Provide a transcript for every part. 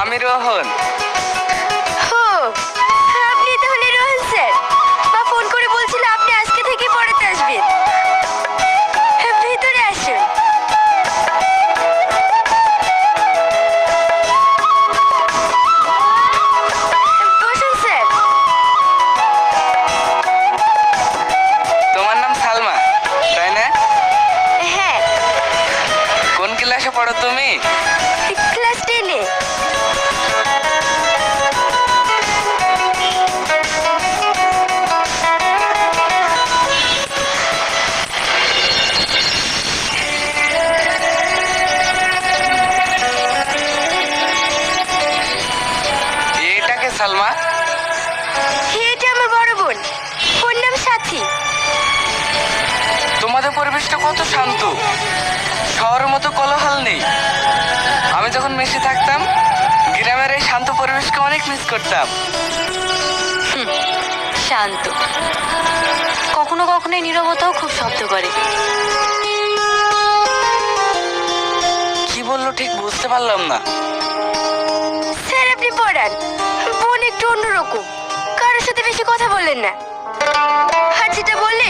আমি রোহন। যখন মেসে থাকতাম গ্রামের এই শান্ত পরিবেশকে অনেক মিস করতাম। শান্ত। কখনো কখনো এই নীরবতাও খুব শব্দ করে। কি বলল ঠিক বুঝতে পারলাম না। স্যার আপনি পড়ান। বোন একটু অন্যরকম। কারোর সাথে বেশি কথা বলেন না। আর যেটা বলে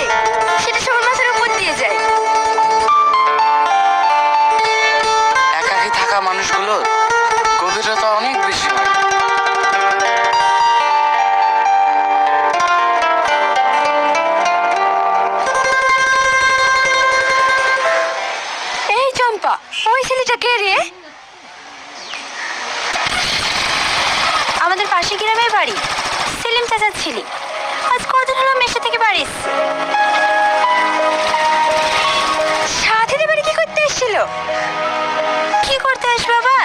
সেটা সবার মাথার উপর দিয়ে যায়। থাকা মানুষগুলোর গভীরতা অনেক বেশি হয়। এই চম্পা, ওই ছেলেটা কে রে? আমাদের পাশে গ্রামের বাড়ি। সেলিম চাচার ছেলে। আজ কদিন হলো মেশে থেকে বাড়ি সাথীদের বাড়ি কি করতে এসেছিল?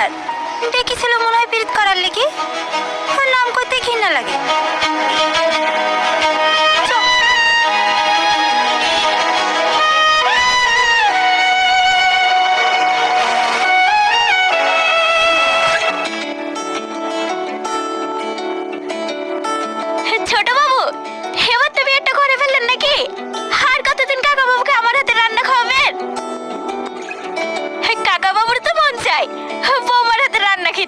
আবার ডেকেছিল মনে হয় পীড়িত করার লেগে। ওর নাম করতে ঘৃণা লাগে। ছোট বাবু, এবার তো বিয়েটা করে ফেললেন নাকি? আর কতদিন কাকা আমার হাতে রান্না খাওয়াবেন? কাকা বাবুর তো মন চাই।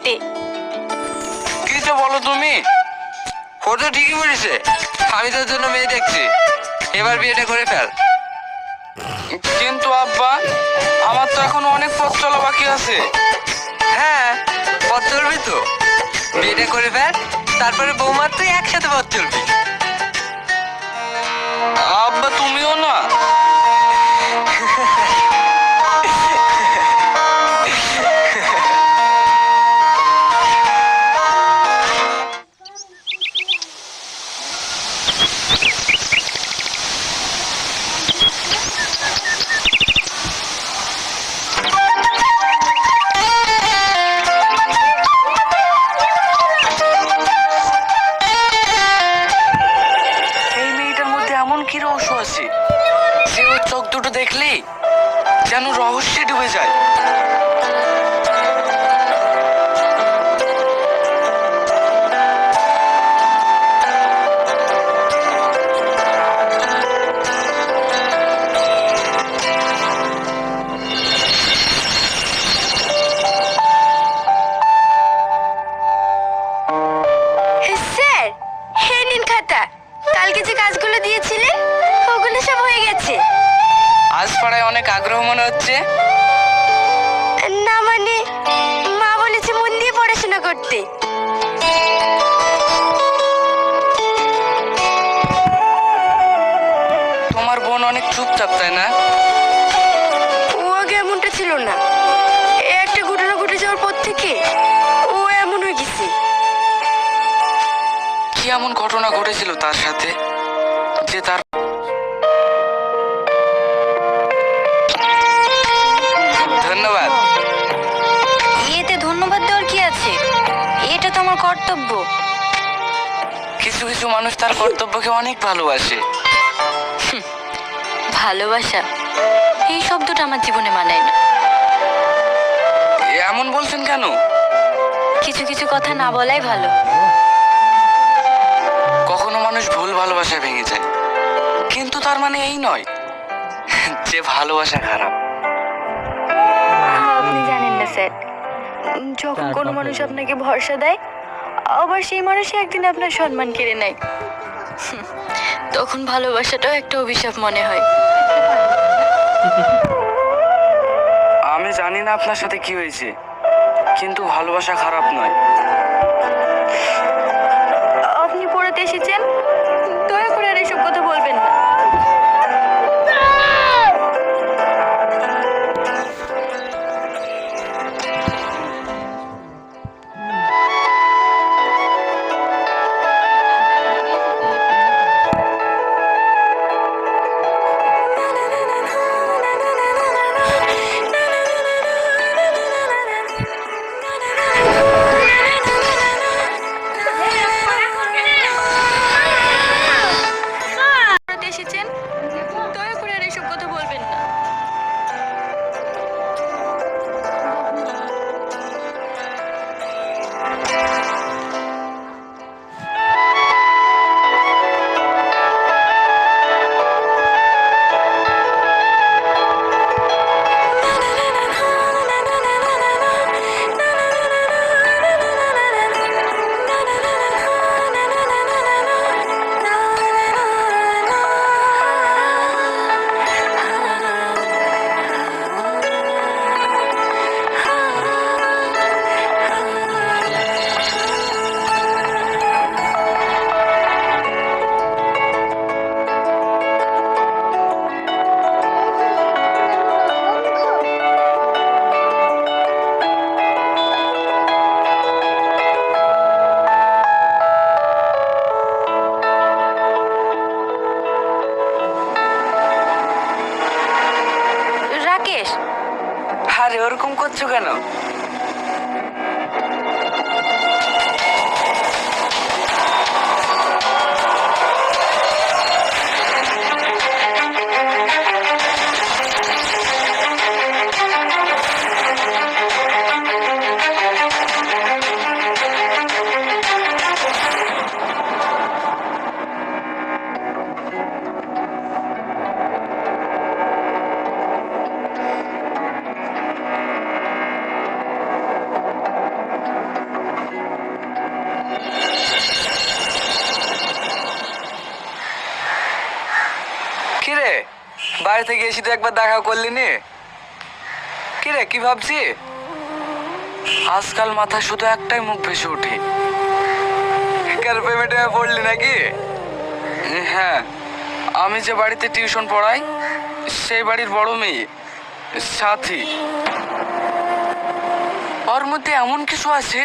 খেতে কি তো বলো তুমি? ও তো ঠিকই বলেছে। আমি তোর জন্য মেয়ে দেখছি। এবার বিয়েটা করে ফেল। কিন্তু আব্বা, আমার তো এখন অনেক পথ চলা বাকি আছে। হ্যাঁ পথ চলবি তো? বিয়েটা করে ফেল, তারপরে বৌমার তুই একসাথে পথ চলবি। যেন রহস্যে ডুবে যায়। স্যার হে নিন খাতা কালকে যে কাজগুলো দিয়েছিলেন ওগুলো সব হয়ে গেছে। আজ পড়ায় অনেক আগ্রহ মনে হচ্ছে। না মানে মা বলেছে মন দিয়ে পড়াশোনা করতে। তোমার বোন অনেক চুপচাপ তাই না? ও আগে এমনটা ছিল না। একটা ঘটনা ঘটে যাওয়ার পর থেকে ও এমন হয়ে গেছে। কি এমন ঘটনা ঘটেছিল তার সাথে? আমার কর্তব্য। কিছু কিছু মানুষ তার কর্তব্যকে অনেক ভালোবাসে। ভালোবাসা এই শব্দটা আমার জীবনে মানায় না। এমন বলছেন কেন? কিছু কিছু কথা না বলাই ভালো। কখনো মানুষ ভুল ভালোবাসা ভেঙে যায়। কিন্তু তার মানে এই নয় যে ভালোবাসা খারাপ। আপনি জানেন না স্যার। যখন কোনো মানুষ আপনাকে ভরসা দেয় আবার সেই মানুষই একদিন আপনার সম্মান কেড়ে নেয়। তখন ভালোবাসাটাও একটা অভিশাপ মনে হয়। আমি জানি না আপনার সাথে কি হয়েছে কিন্তু ভালোবাসা খারাপ নয়। আপনি পড়াতে এসেছেন? ওরকম করছ কেন? এসে তো একবার দেখা করলি নি কিরে, কি ভাবছি? আজকাল মাথা শুধু একটাই মুখ ভেসে উঠে কার পেমেন্টে পড়লি নাকি? হ্যাঁ আমি যে বাড়িতে টিউশন পড়াই, সেই বাড়ির বড় মেয়ে, সাথী। ওর মধ্যে এমন কিছু আছে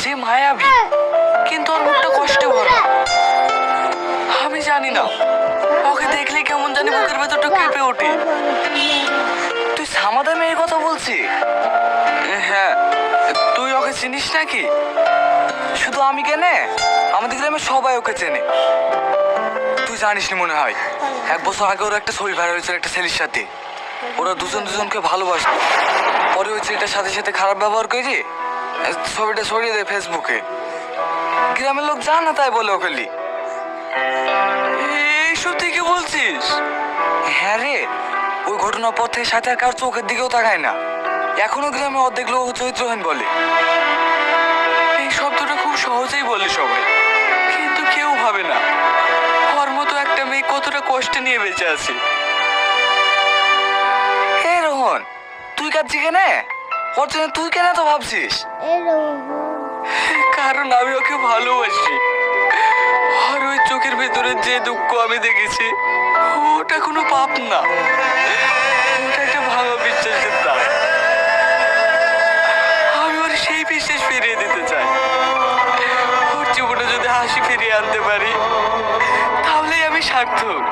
যে মায়াবী, কিন্তু ওর মুখটা কষ্টে ভরা। আমি জানি না। ওকে দেখলে কেমন জানি বুকের ভেতরটা কেঁপে ওঠে। তুই সামাদা মেয়ের কথা বলছি হ্যাঁ। তুই ওকে চিনিস নাকি? শুধু আমি কেনে? আমাদের গ্রামে সবাই ওকে চেনে। তুই জানিস নি মনে হয়? এক বছর আগে ওর একটা ছবি ভাইরাল হয়েছিল একটা ছেলের সাথে। ওরা দুজন দুজনকে ভালোবাসে পরে ওই ছেলেটার সাথে সাথে খারাপ ব্যবহার করে ছবিটা ছড়িয়ে দেয় ফেসবুকে গ্রামের লোক জানা তাই বলে ওকে থেকে বলছিস? হ্যাঁ রে ওই ঘটনার পর থেকে সাথে আর কার চোখের দিকেও তাকায় না। এখনও গ্রামে অর্ধেক লোক চরিত্রহীন বলে। এই শব্দটা খুব সহজেই বলে সবাই কিন্তু কেউ ভাবে না। ওর মতো একটা মেয়ে কতটা কষ্টে নিয়ে বেঁচে আছে। হে রোহন তুই কাঁদছি কেনে? ওর জন্য তুই কেন তো ভাবছিস? কারণ আমি ওকে ভালোবাসি। আর ওই চোখের ভেতরে যে দুঃখ আমি দেখেছি, ওটা কোনো পাপ না। ওটা একটা ভালো বিশ্বাসের দাম আমি ওর সেই বিশ্বাস ফিরিয়ে দিতে চাই। ওর জীবনে যদি হাসি ফিরিয়ে আনতে পারি, তাহলেই আমি সার্থক।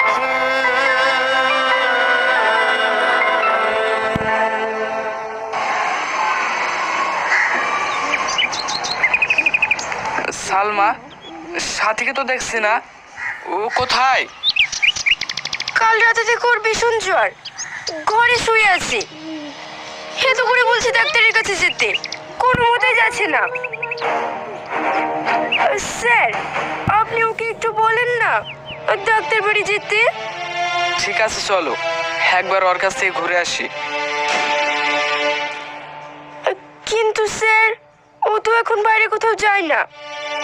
সালমা সাথীকে তো দেখছি না। ও কোথায়? কাল রাতে থেকে ওর ভীষণ জ্বর ঘরে শুয়ে আছি। তো করে বলছি ডাক্তারের কাছে যেতে। কোনো মতেই যাচ্ছে না। স্যার আপনি ওকে একটু বলেন না ডাক্তার বাড়ি যেতে। ঠিক আছে চলো। একবার ওর কাছ থেকে ঘুরে আসি। কিন্তু স্যার ও তো এখন বাইরে কোথাও যায় না।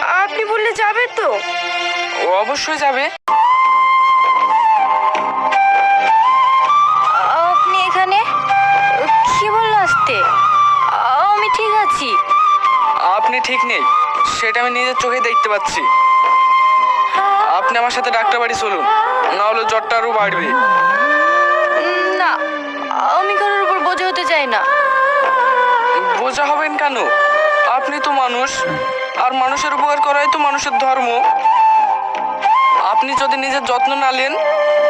আপনি বললে যাবে তো। ও অবশ্যই যাবে। আপনি এখানে? কি বলল আসতে? আমি ঠিক আছি। আপনি ঠিক নেই। সেটা আমি নিজের চোখে দেখতে পাচ্ছি। আপনি আমার সাথে ডাক্তার বাড়ি চলুন। না হলে জ্বরটা আরও বাড়বে। না আমি কারোর উপর বোঝা হতে চাই না। বোঝা হবেন কেন? আপনি তো মানুষ। আর মানুষের উপকার করাই তো মানুষের ধর্ম। আপনি যদি নিজের যত্ন না নেন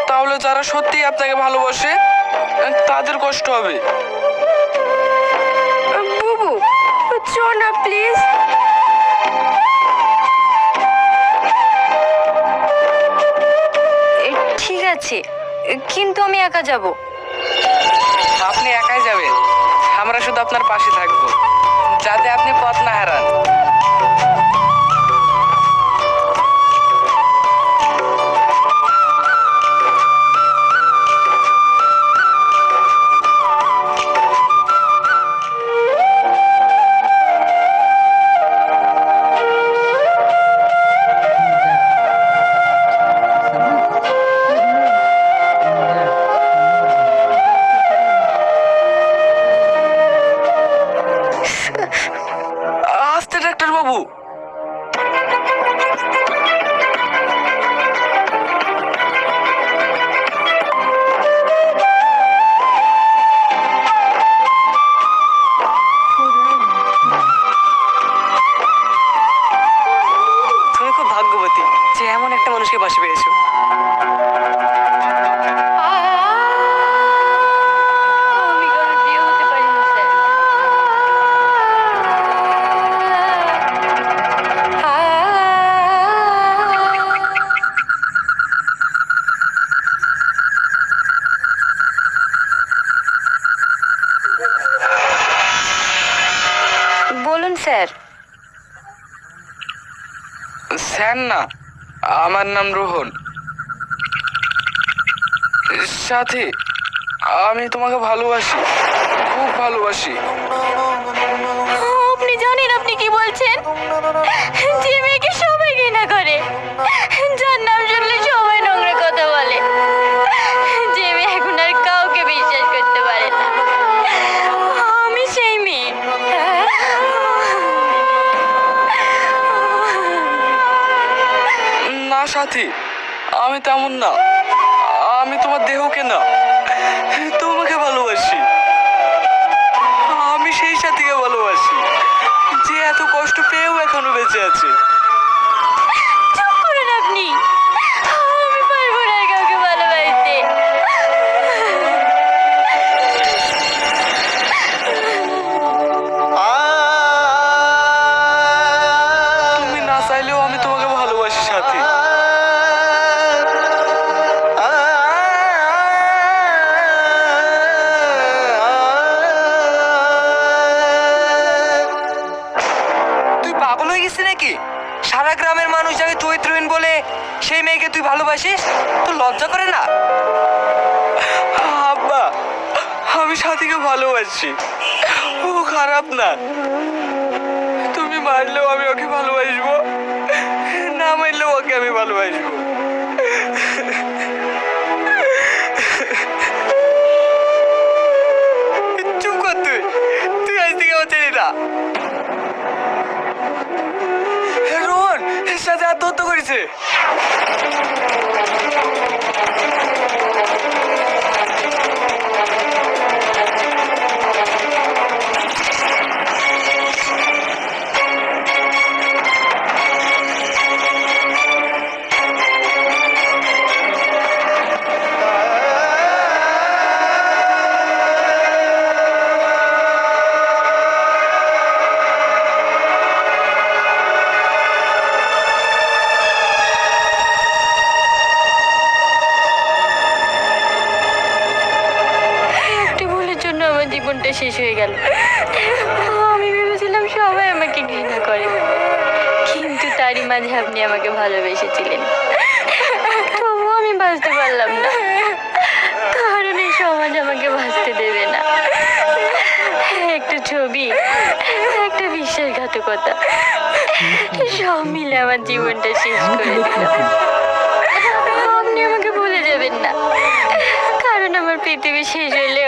তাহলে যারা সত্যিই আপনাকে ভালোবাসে তাদের কষ্ট হবে। বুবু চ না প্লিজ। এ, ঠিক আছে কিন্তু আমি একা যাব। আপনি একাই যাবেন আমরা শুধু আপনার পাশে থাকব যাতে আপনি পথ না হারান। বলুন স্যার। স্যার না আমার নাম রোহন। সাথে আমি তোমাকে ভালোবাসি খুব ভালোবাসি। আপনি জানেন আপনি কি বলছেন? যে মেয়েকে সবাই ঘৃণা করে। যার সাথী, আমি তেমন না। আমি তোমার দেহকে না, তোমাকে ভালোবাসি। আমি সেই সাথীকে ভালোবাসি, যে এত কষ্ট পেয়েও এখনও বেঁচে আছে। ভালোবাসি। ও, খারাপ না। তুমি মারলেও আমি ওকে ভালোবাসবো। না মারলেও ওকে আমি ভালোবাসবো। চুপ কর তুই। তুই আজ থেকে আমার চিনি না। রোহন সাথে আত্মহত্যা করেছে। জীবনটা শেষ হয়ে গেল। আমি ভেবেছিলাম সবাই আমাকে ঘৃণা করে। কিন্তু তারই মাঝে আপনি আমাকে ভালোবেসেছিলেন। তবুও আমি বাঁচতে পারলাম না। কারণ এই সমাজ আমাকে বাঁচতে দেবে না। একটা ছবি, একটা বিশ্বাসঘাতকতা, সব মিলে আমার জীবনটা শেষ করে দিল। আপনি আমাকে ভুলে যাবেন না। কারণ আমার পৃথিবী শেষ হলেও